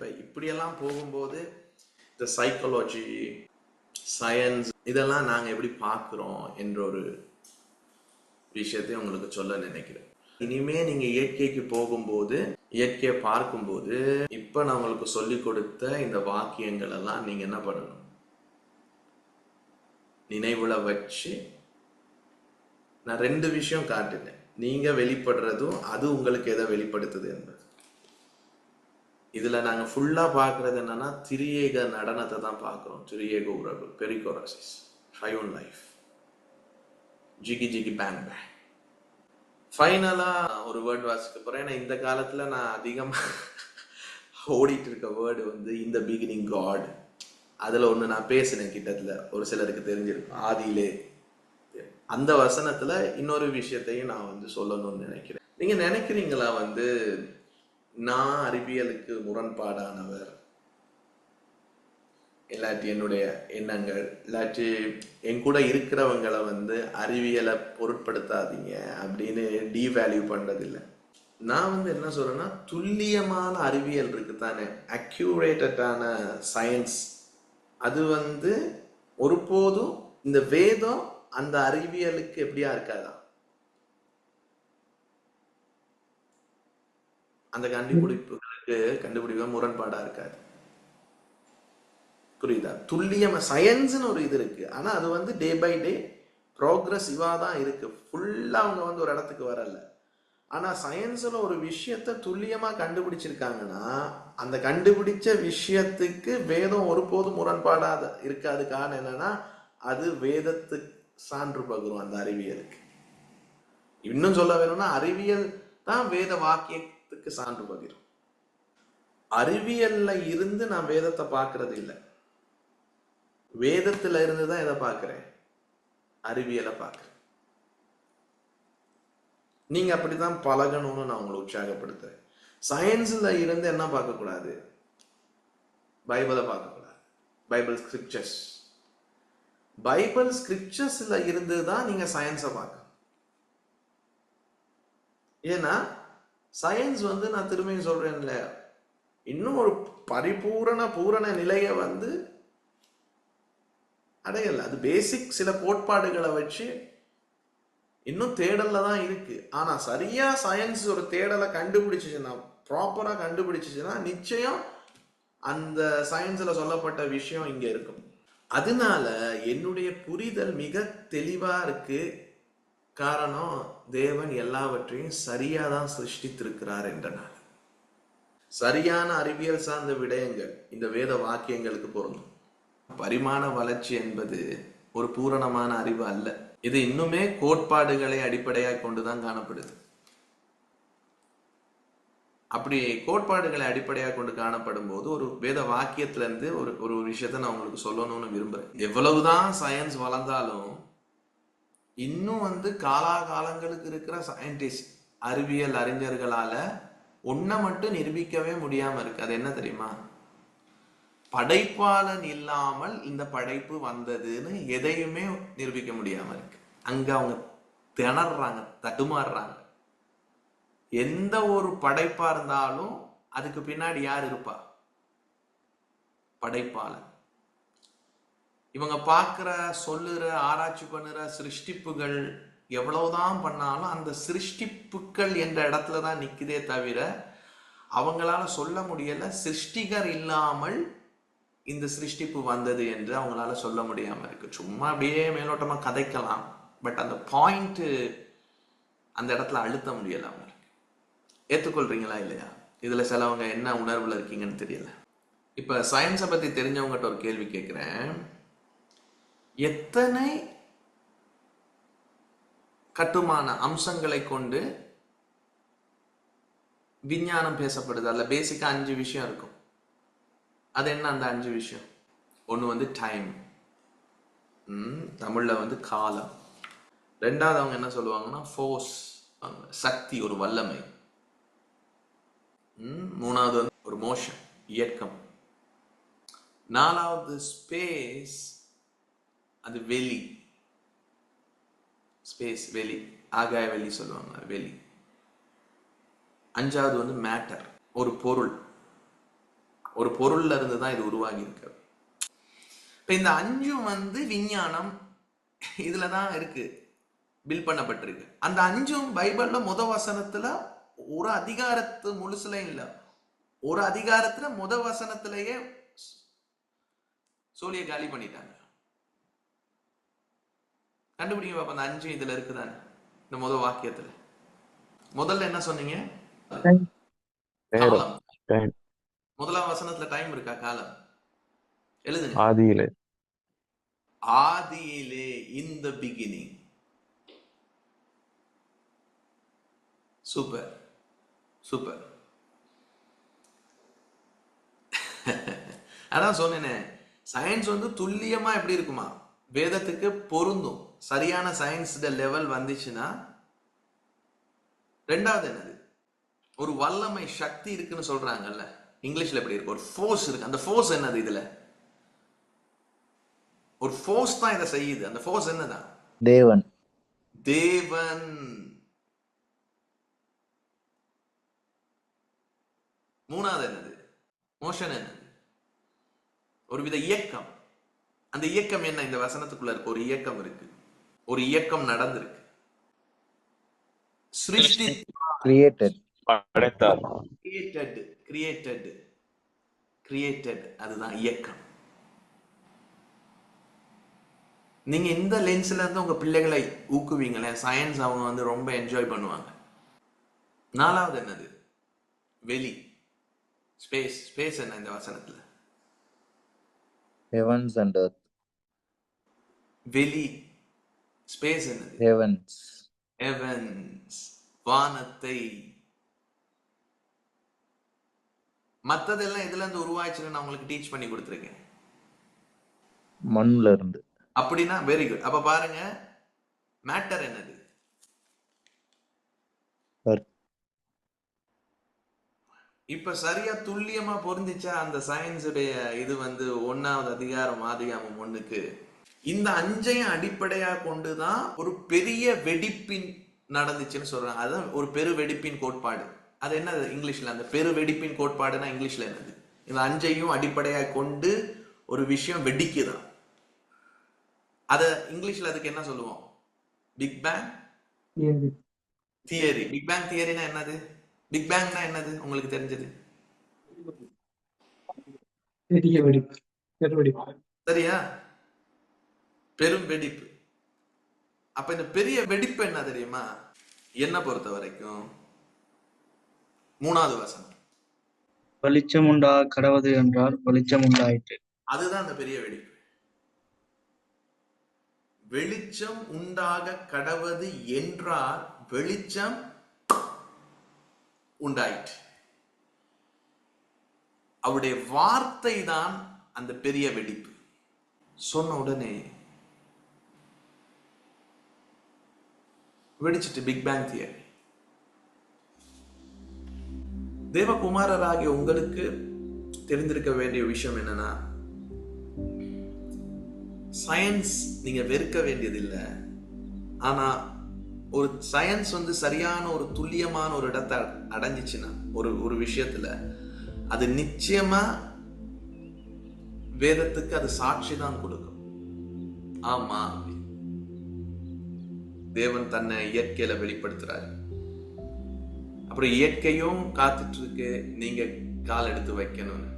இப்போ இப்படியெல்லாம் போகும்போது இந்த சைக்காலஜி சயின்ஸ் இதெல்லாம் நாங்கள் எப்படி பார்க்குறோம் என்ற ஒரு விஷயத்தை உங்களுக்கு சொல்ல நினைக்கிறேன். இனிமே நீங்க இயற்கைக்கு போகும்போது இயற்கையை பார்க்கும்போது இப்ப நான் உங்களுக்கு சொல்லி கொடுத்த இந்த வாக்கியங்கள் எல்லாம் நீங்க என்ன பண்ணணும்? நினைவுல வச்சு நான் ரெண்டு விஷயம் காட்டினேன். நீங்க வெளிப்படுறதும் அது உங்களுக்கு எதை வெளிப்படுத்துது என்பது. இதில் நாங்கள் ஃபுல்லாக பார்க்கறது என்னன்னா திரியேக நடனத்தை தான் பார்க்குறோம். திரியேக உறவு பெரிகோராசிஸ் ஹையோன் லைஃப் ஜிகி ஜிகி பேங் பேங் ஃபைனலாக ஒரு வேர்ட் வாசிக்க போகிறேன் ஏன்னா இந்த காலத்துல நான் அதிகமாக ஓடிட்டு இருக்க வேர்டு வந்து இந்த பிகினிங் காட் அதில் ஒன்று நான் பேசினேன் கிட்டத்தில் ஒரு சிலருக்கு தெரிஞ்சிருக்கும். ஆதியிலே. அந்த வசனத்துல இன்னொரு விஷயத்தையும் நான் வந்து சொல்லணும்னு நினைக்கிறேன். நீங்கள் நினைக்கிறீங்களா வந்து நான் அறிவியலுக்கு முரண்பாடானவர். இல்லாட்டி என்னுடைய எண்ணங்கள் இல்லாட்டி என் கூட இருக்கிறவங்களை வந்து அறிவியலை பொருட்படுத்தாதீங்க அப்படின்னு டீவேல்யூ பண்ணுறதில்லை நான் வந்து என்ன சொல்கிறேன்னா துல்லியமான அறிவியல் இருக்கு தானே அக்யூரேட்டடான சயின்ஸ் அது வந்து ஒருபோதும் இந்த வேதம் அந்த அறிவியலுக்கு எப்படியா இருக்காதான் அந்த கண்டுபிடிப்புகளுக்கு கண்டுபிடிப்பு முரண்பாடா இருக்காது புரியுதா? துல்லியமா சயின்ஸ்னு ஒரு இது இருக்கு. ஆனா அது வந்து டே பை டே ப்ரோக்ரஸிவா தான் இருக்கு. ஃபுல்லா அவங்க வந்து ஒரு இடத்துக்கு வரல. ஆனா சயின்ஸ்ல ஒரு விஷயத்த துல்லியமா கண்டுபிடிச்சிருக்காங்கன்னா அந்த கண்டுபிடிச்ச விஷயத்துக்கு வேதம் ஒருபோதும் முரண்பாடாத இருக்காது. காரணம் என்னன்னா அது வேதத்துக்கு சான்று பகிரும் அந்த அறிவியலுக்கு. இன்னும் சொல்ல வேணும்னா அறிவியல் தான் வேத வாக்கிய வாக்கியத்துக்கு சான்று பகிரும். அறிவியல்ல இருந்து நான் வேதத்தை பார்க்கறது இல்லை. வேதத்துல இருந்து தான் இதை பார்க்கிறேன்? அறிவியலை பார்க்கிறேன். நீங்க அப்படித்தான் பழகணும்னு நான் உங்களை உற்சாகப்படுத்துறேன். சயின்ஸ்ல இருந்து என்ன பார்க்க கூடாது பைபிளை பார்க்க கூடாது பைபிள் ஸ்கிரிப்சர்ஸ் பைபிள் ஸ்கிரிப்சர்ஸ்ல இருந்து தான் நீங்க சயின்ஸை பார்க்கணும். ஏன்னா சயின்ஸ் வந்து நான் திரும்பியும் சொல்கிறேன்ல இன்னும் ஒரு பரிபூரண பூரண நிலையை வந்து அடையல. அது பேசிக் சில கோட்பாடுகளை வச்சு இன்னும் தேடலில் தான் இருக்குது ஆனால் சரியாக சயின்ஸ் ஒரு தேடலை கண்டுபிடிச்சிச்சுன்னா ப்ராப்பராக கண்டுபிடிச்சிச்சுன்னா நிச்சயம் அந்த சயின்ஸில் சொல்லப்பட்ட விஷயம் இங்கே இருக்கும். அதனால என்னுடைய புரிதல் மிக தெளிவாக இருக்குது காரணம் தேவன் எல்லாவற்றையும் சரியா தான் சிருஷ்டித்திருக்கிறார் என்றனால சரியான அறிவியல் சார்ந்த விடயங்கள் இந்த வேத வாக்கியங்களுக்கு பொருந்தும். பரிமாண வளர்ச்சி என்பது ஒரு பூரணமான அறிவு அல்ல. இது இன்னுமே கோட்பாடுகளை அடிப்படையாக கொண்டுதான் காணப்படுது. அப்படி கோட்பாடுகளை அடிப்படையாக கொண்டு காணப்படும் போது ஒரு வேத வாக்கியத்திலேருந்து ஒரு ஒரு விஷயத்த நான் உங்களுக்கு சொல்லணும்னு விரும்புறேன். எவ்வளவுதான் சயின்ஸ் வளர்ந்தாலும் இன்னும் வந்து காலாகாலங்களுக்கு இருக்கிற சயின்டிஸ்ட் அறிவியல் அறிஞர்களால ஒன்றை மட்டும் நிரூபிக்கவே முடியாம இருக்கு. அது என்ன தெரியுமா? படைப்பாளன் இல்லாமல் இந்த படைப்பு வந்ததுன்னு எதையுமே நிரூபிக்க முடியாம இருக்கு. அங்க அவங்க திணறாங்க தடுமாறுறாங்க. எந்த ஒரு படைப்பா இருந்தாலும் அதுக்கு பின்னாடி யார் இருப்பா? படைப்பாளன். இவங்க பார்க்குற சொல்லுற ஆராய்ச்சி பண்ணுற சிருஷ்டிப்புகள் எவ்வளவுதான் பண்ணாலும் அந்த சிருஷ்டிப்புக்கள் என்ற இடத்துல தான் நிற்குதே தவிர அவங்களால சொல்ல முடியலை சிருஷ்டிகர் இல்லாமல் இந்த சிருஷ்டிப்பு வந்தது என்று அவங்களால சொல்ல முடியாமல் இருக்கு. சும்மா அப்படியே மேலோட்டமாக கதைக்கலாம். பட் அந்த பாயிண்ட்டு அந்த இடத்துல அழுத்த முடியலை அவங்களுக்கு. ஏற்றுக்கொள்றீங்களா இல்லையா? இதில் சிலவங்க என்ன உணர்வில் இருக்கீங்கன்னு தெரியல. இப்போ சயின்ஸை பற்றி தெரிஞ்சவங்ககிட்ட ஒரு கேள்வி கேட்குறேன் எத்தனை கட்டுமான அம்சங்களை கொண்டு விஞ்ஞானம் பேசப்படுது? அதில் பேசிக்காக அஞ்சு விஷயம் இருக்கும். அது என்ன அந்த அஞ்சு விஷயம்? ஒன்று வந்து டைம் தமிழ்ல வந்து காலம். ரெண்டாவது அவங்க என்ன சொல்லுவாங்கன்னா ஃபோர்ஸ் சக்தி ஒரு வல்லமை. மூணாவது வந்து ஒரு மோஷன் இயக்கம். நாலாவது ஸ்பேஸ் அது வெளி. ஸ்பேஸ் வெளி. ஆகாய வெளி சொல்லுவாங்க வெளி. அஞ்சாவது வந்து மேட்டர் ஒரு பொருள். ஒரு பொருள்ல இருந்து தான் இது உருவாகி இருக்கு. இப்ப இந்த அஞ்சும் வந்து விஞ்ஞானம் இதுல தான் இருக்கு. பில் பண்ணப்பட்டிருக்கு. அந்த அஞ்சும் பைபிள்ல முத வசனத்துல ஒரு அதிகாரத்து முழுசுல இல்லை. ஒரு அதிகாரத்துல முத வசனத்திலேயே சோழிய காலி பண்ணிட்டாங்க. கண்டுபிடிங்க பாப்பா அந்த அஞ்சு இதுல இருக்குதானே இந்த முத வாக்கியத்துல. முதல்ல என்ன சொன்னீங்க? முதலாம் வசனத்துல டைம் இருக்கா? காலம். எழுதுங்க. ஆதியிலே. ஆதியிலே in the beginning super. Super. அதான் சொன்னேனே. சயின்ஸ் வந்து துல்லியமா எப்படி இருக்குமா? வேதத்துக்கு பொருந்தும். சரியான சயின்ஸ் லெவல் வந்துச்சுன்னா ரெண்டாவது என்னது? ஒரு வல்லமை சக்தி இருக்குன்னு சொல்றாங்கல்ல. இங்கிலீஷ்ல எப்படி இருக்கு? ஒரு ஃபோர்ஸ் இருக்கு. அந்த ஃபோர்ஸ் என்னது இதுல? ஒரு ஃபோர்ஸ் தான் இதை செய்யுது. அந்த ஃபோர்ஸ் என்னதான் தேவன். தேவன். மூணாவது என்னது? மோஷன் என்னது? ஒருவித இயக்கம். அந்த இயக்கம் என்ன? இந்த வசனத்துக்குள்ள இருக்கு ஒரு இயக்கம் இருக்கு. ஒரு இயக்கம் நடந்திருக்கு. சிருஷ்டி கிரியேட்டட் படைத்தார். கிரியேட்டட் கிரியேட்டட் கிரியேட்டட் அதுதான் இயக்கம். நீங்க இந்த லென்ஸ்ல இருந்து உங்க பிள்ளைகளை ஊக்குவீங்களேன் சயின்ஸ் அவங்க வந்து ரொம்ப என்ஜாய் பண்ணுவாங்க. நாலாவது என்னது? வெளி. ஸ்பேஸ் ஸ்பேஸ் என்ன இந்த வசனத்துல? Heavens and earth. வெளி ஸ்பேஸ் என்னது? ஹெவன்ஸ் ஹெவன்ஸ் வானத்தை. மத்ததெல்லாம் எதுல இருந்து உருவாச்சுன்னு நான் உங்களுக்கு டீச் பண்ணி கொடுத்துருக்கேன். மண்ணுல இருந்து. அப்படின்னா வெரி குட் அப்ப பாருங்க மேட்டர் என்னது. இப்ப சரியா துல்லியமா பொருந்துச்சா அந்த சயின்ஸ் உடைய இது வந்து ஒன்னாவது அதிகாரம் ஆதிகாமம் ஒண்ணுக்கு இந்த அஞ்சையும் அடிப்படையா கொண்டுதான் ஒரு பெரிய வெடிப்பின் நடந்துச்சுன்னு சொல்றாங்க. அதுதான் ஒரு பெரு வெடிப்பின் கோட்பாடு. அது என்னது இங்கிலீஷ்ல? அந்த பெரு வெடிப்பின் கோட்பாடுனா இங்கிலீஷ்ல என்னது? இந்த அஞ்சையும் அடிப்படையா கொண்டு ஒரு விஷயம் வெடிக்குதான் அத இங்கிலீஷ்ல அதுக்கு என்ன சொல்லுவோம்? Big bang theory big bang தியரினா என்னது? பிக் பேங்னா என்னது? உங்களுக்கு தெரிஞ்சது? சரியா? பெரும் வெடிப்பு. அப்ப இந்த பெரிய வெடிப்பு என்ன தெரியுமா? என்ன பொறுத்த வரைக்கும் மூணாவது வசனம். வெளிச்சம் உண்டா கடவது என்றால் வெளிச்சம் உண்டாயிற்று. அதுதான் அந்த பெரிய வெடிப்பு. வெளிச்சம் உண்டாக கடவது என்றால் வெளிச்சம் உண்டாயிற்று. அவருடைய வார்த்தை தான் அந்த பெரிய வெடிப்பு. சொன்ன உடனே வெடிச்சிட்டு பிக் பேங் தியரி தேவகுமாரராகிய உங்களுக்கு தெரிந்திருக்க வேண்டிய விஷயம் என்னன்னா சயின்ஸ் நீங்க வெறுக்க வேண்டியதில்லை. ஆனா ஒரு சயின்ஸ் வந்து சரியான ஒரு துல்லியமான ஒரு இடத்தை அடைஞ்சிச்சுன்னா ஒரு ஒரு விஷயத்துல அது நிச்சயமா வேதத்துக்கு அது சாட்சி தான் கொடுக்கும். ஆமா. தேவன் தன்னை இயற்கையில வெளிப்படுத்துறாரு. அப்புறம் இயற்கையும் காத்துட்டு இருக்கு. நீங்க கால் எடுத்து வைக்கணும்னு.